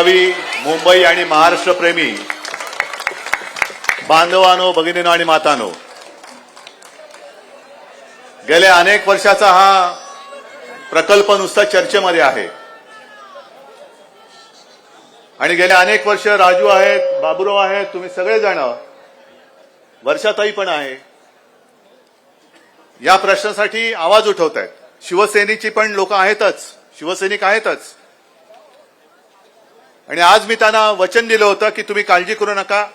गावी मुंबई आणि महाराष्ट्र प्रेमी बांधवानो भगिनीनो आणि मातानो. गेल्या अनेक वर्षाचा हा प्रकल्प नुसता चर्चेमध्ये आहे. आणि गेल्या अनेक वर्ष राजू आहेत बाबुराव आहेत तुम्ही सगळेजण वर्षाताई पण आहे. या प्रश्नासाठी आवाज उठवत आहेत शिवसेनेची पण लोक आहेतच शिवसैनिक आहेतच. आणि आज मी त्यांना वचन दिलं होतं की तुम्ही काळजी करू नका.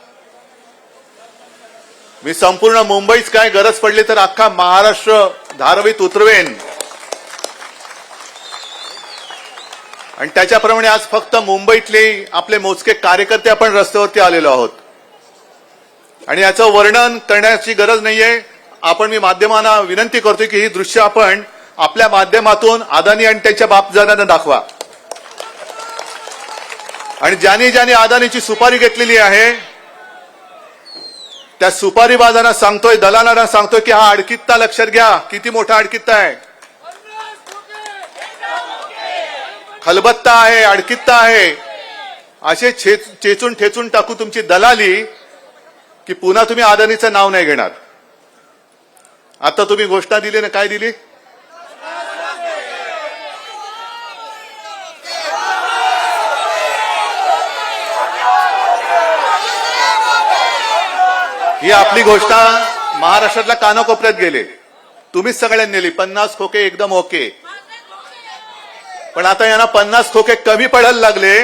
मी संपूर्ण मुंबईच काय गरज पडली तर अख्खा महाराष्ट्र धारावीत उतरवेन. आणि त्याच्याप्रमाणे आज फक्त मुंबईतले आपले मोजके कार्यकर्ते आपण रस्त्यावरती आलेलो आहोत. आणि याचं वर्णन करण्याची गरज नाहीये. आपण मी माध्यमांना विनंती करतो की ही दृश्य आपण आपल्या माध्यमातून अदानी आणि त्यांच्या बापजादांना दाखवा. आणि ज्यांनी ज्यांनी अदानीची सुपारी घेतलेली आहे त्या सुपारी बाजांना सांगतोय दलालांना सांगतोय की हा अडकित्ता लक्षात घ्या. किती मोठा अडकित्ता आहे. खलबत्ता आहे अडकित्ता आहे. असे चेचून ठेचून टाकू तुमची दलाली की पुन्हा तुम्ही अदानीचं नाव नाही घेणार. आता तुम्ही घोषणा दिली ना काय दिली? ही आपली घोषणा महाराष्ट्रातल्या कानाकोपऱ्यात गेले. तुम्हीच सगळ्यांनी नेली. पन्नास खोके एकदम ओके. पण आता यांना पन्नास खोके कमी पडायला लागले.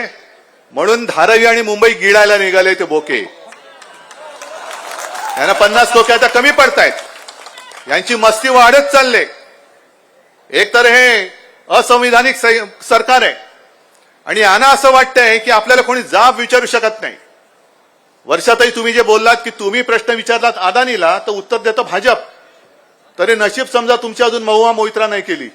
म्हणून धारावी आणि मुंबई गिळायला निघाले ते बोके. यांना पन्नास खोके आता कमी पडतायत. यांची मस्ती वाढत चालले. एक तर हे असंविधानिक सरकार आहे. आणि यांना असं वाटतंय की आपल्याला कोणी जाब विचारू शकत नाही. वर्षातही तुम्ही जे बोललात की तुम्ही प्रश्न विचारलात अदानीला तर उत्तर देतं भाजप. तरी नशीब समजा तुमची अजून महुआ मोहित्रा नाही केली.